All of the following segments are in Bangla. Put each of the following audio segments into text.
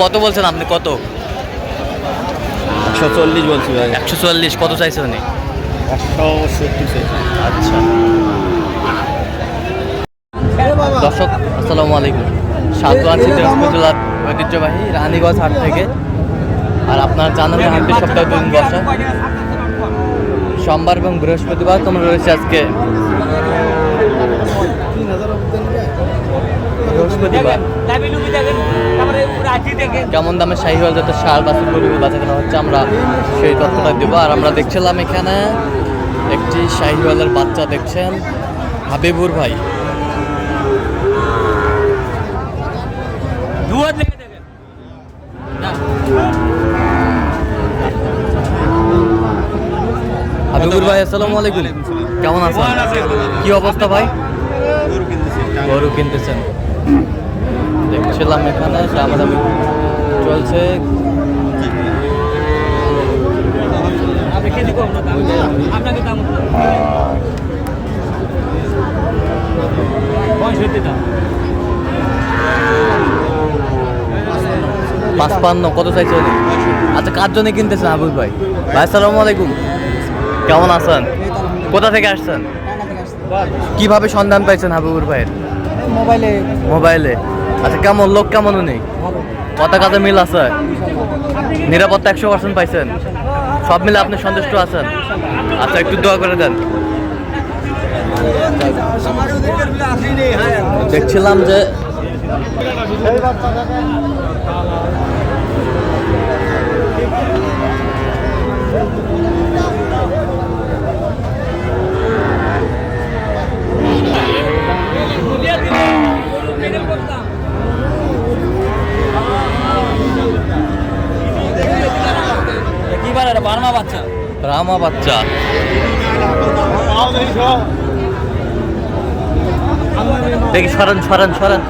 কত বলছেন আপনি? কত? একশো চল্লিশ বলছি ভাই। একশো চল্লিশ। কত চাইছেন উনি? একশো সত্তর আচ্ছা। দর্শক আসসালামু আলাইকুম। আছি জেলার ঐতিহ্যবাহী রানীগঞ্জ হাট থেকে। আর আপনার জানান হাটটি সপ্তাহে দুদিন বসা। সোমবার এবং বৃহস্পতিবার তোমরা রয়েছে আজকে। বৃহস্পতিবার। কেমন দামে শাহিওয়াল যাতে সার বাছুর গরু বাঁচা কেনা হচ্ছে আমরা সেই তথ্যটা দেবো। আর আমরা দেখছিলাম এখানে একটি শাহিওয়ালের বাচ্চা দেখছেন হাবিবুর ভাই। হাবিবুর ভাই আসসালামু আলাইকুম। কেমন আছেন? কি অবস্থা ভাই? গরু কিনতেছেন। দেখছিলাম এখানে দামি চলছে। পাঁচপান্ন কত চাইছে উনি? আচ্ছা কার জন্য কিনতেছেন হাবিব ভাই? ভাই আসসালামু আলাইকুম। কেমন আছেন? কোথা থেকে আসছেন? কীভাবে সন্ধান পাইছেন হাবিবুর ভাইয়ের? মোবাইলে। মোবাইলে? আচ্ছা কেমন লোক কেমন উনি? কথা কাজে মিল আছে? নিরাপত্তা একশো পার্সেন্ট পাইছেন। সব মিলে আপনি সন্তুষ্ট আছেন? আচ্ছা একটু দোয়া করে দেন। দেখছিলাম যে রামা বাচ্চা। দেখি সরেন সরেন সরান।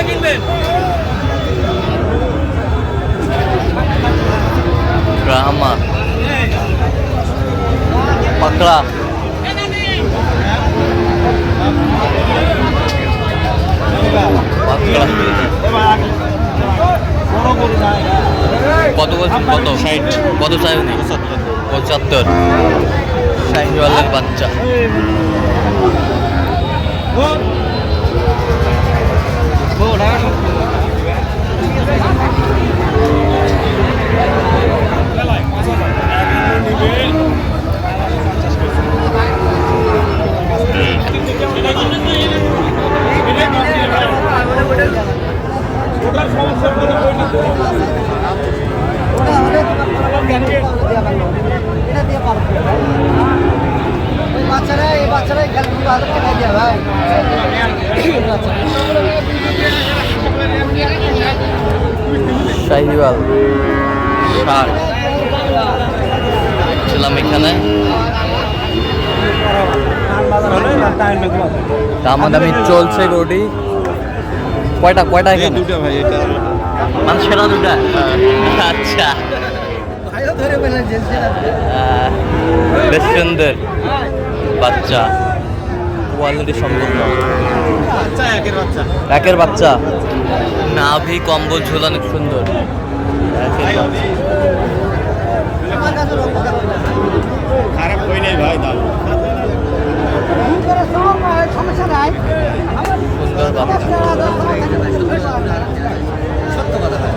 রামা কত বলছেন কত ষাট কত চাই উনি পঁচাত্তর শাহিওয়ালের বাচ্চা বাচ্চারা এই ভালো ভাই শাহিওয়াল। ষাট ছিলাম এখানে। দামাদামি চলছে গরুটি কয়টা কয়টা এখানে? দুটো ভাই এটা। মানে সেরা দুটা? আচ্ছা। বেশ সুন্দর। বাচ্চা। কোয়ালিটি সম্পূর্ণ। একের বাচ্চা। নাভি কম্বল ঝোলা অনেক সুন্দর। খারাপ নাই ভাই দাও সুন্দর বাচ্চা। সত্য কথা। ভাই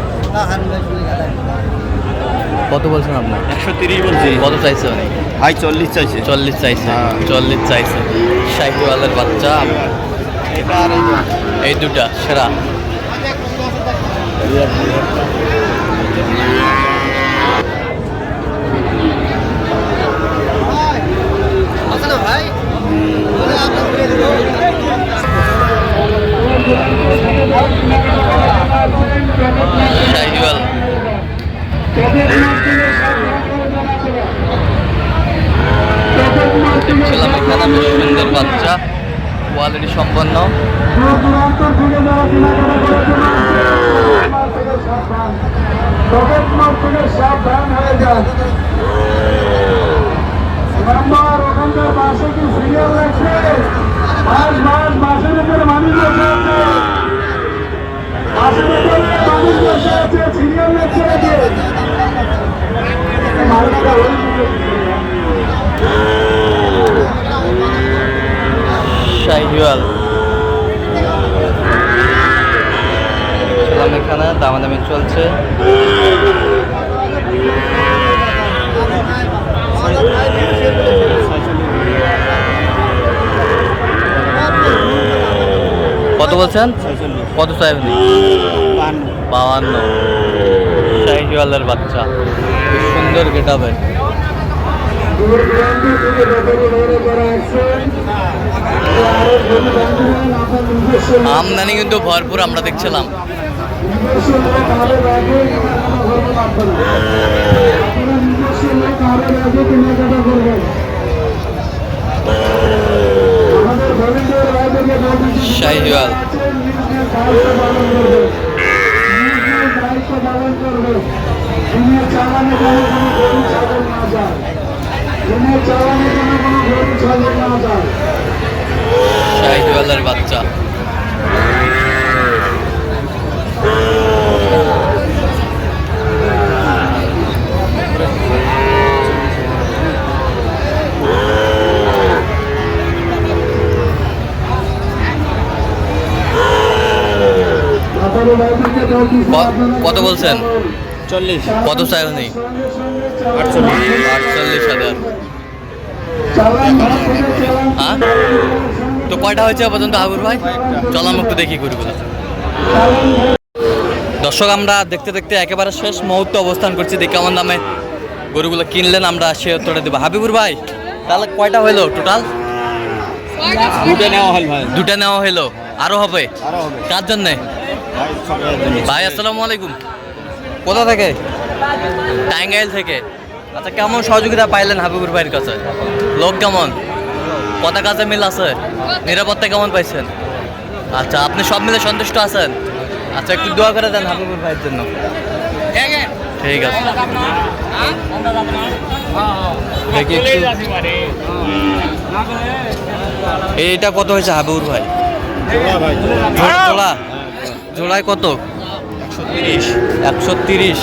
কত বলছেন আপনার? একশো তিরিশ বলছি। কত চাইছে অনেক ভাই চল্লিশ চাইছে। চল্লিশ চাইছে। হ্যাঁ। চল্লিশ চাইছে। সাইকেলওয়ালার বাচ্চা। এটা এই এই দুটা সেরা। ভাই আপনার ঘুরে দেবো শাহিওয়াল দেখছিলাম এখানে বেশ সুন্দর বাচ্চা কোয়ালিটি সম্পন্ন। সিরিয়াল আছে বাসের উপরে মানুষ বসে আছে সিরিয়াল লাগছে নাকি মানুষটা হয়েছে শাহিওয়াল সালাম এখানে, দামাদামি চলছে। কত বলছেন? কত বান্ন বাউান্ন শাহিওয়ালের বাচ্চা। সুন্দর গেট হবে আমদানি কিন্তু ভরপুর আমরা দেখছিলাম। শাহিওয়াল চালানে কোনো গরু ছাগল না যায় শাহিওয়ালের বাচ্চা। কত বলছেন? চল্লিশ। কত সঙ্গে সঙ্গে আটচল্লিশ। আটচল্লিশ হাজার। চালান ভাগ করে চালান। হ্যাঁ তো কয়টা হয়েছে পর্যন্ত হাবুর ভাই? চলাম একটু দেখি গরুগুলো। দর্শক আমরা দেখতে দেখতে একেবারে শেষ মুহূর্তে অবস্থান করছি। দেখি কেমন দামে গরুগুলো কিনলেন আমরা সে উত্তরটা দেবো। হাবিবুর ভাই তাহলে কয়টা হইল টোটাল দুটো নেওয়া হল ভাই। দুটা নেওয়া হইল আরও হবে? কার জন্যে? ভাই আসসালামু আলাইকুম। কোথা থেকে? টাঙ্গাইল থেকে। আচ্ছা কেমন সহযোগিতা পাইলেন হাবিবুর ভাইয়ের কাছে? লোক কেমন? কথা কাজে মিল আছে, নিরাপত্তা কেমন পাইছেন? আচ্ছা আপনি সব মিলে সন্তুষ্ট আছেন? আচ্ছা একটু দোয়া করে দেন হাবিবুর ভাইয়ের জন্য। ঠিক আছে। এইটা কত হয়েছে হাবিবুর ভাই? জোড়া জোড়ায় কত? একশো তিরিশ।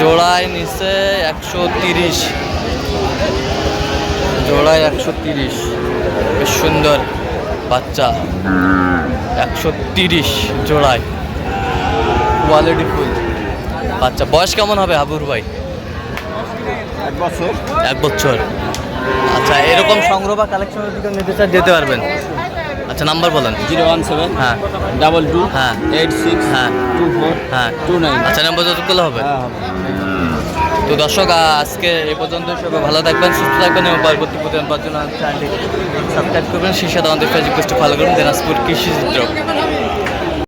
জোড়ায় নিচে একশো তিরিশ। জোড়ায় একশো তিরিশ। বেশ সুন্দর বাচ্চা। একশো তিরিশ জোড়ায়। কোয়ালিটি ফুল বাচ্চা বয়স কেমন হবে হাবুর ভাই? এক বছর। এক বছর। আচ্ছা এরকম সংগ্রহ বা কালেকশনের দিকে নিতে চান যেতে পারবেন। আচ্ছা নাম্বার বলেন। Zero one seven. হ্যাঁ। Double two. হ্যাঁ। Eight six. হ্যাঁ। Two four. হ্যাঁ। Two nine. আচ্ছা নাম্বার যত করলে হ্যাঁ হবে। তো দর্শক, আজকে এ পর্যন্ত সবাই ভালো থাকবেন, সুস্থ থাকবেন এবং পরবর্তী প্রতিদিন পাওয়ার জন্য সাবস্ক্রাইব করবেন। শীর্ষে আমাদের ফেসবুক পেজটি ফলো করুন, দিনাজপুর কৃষি চিত্র।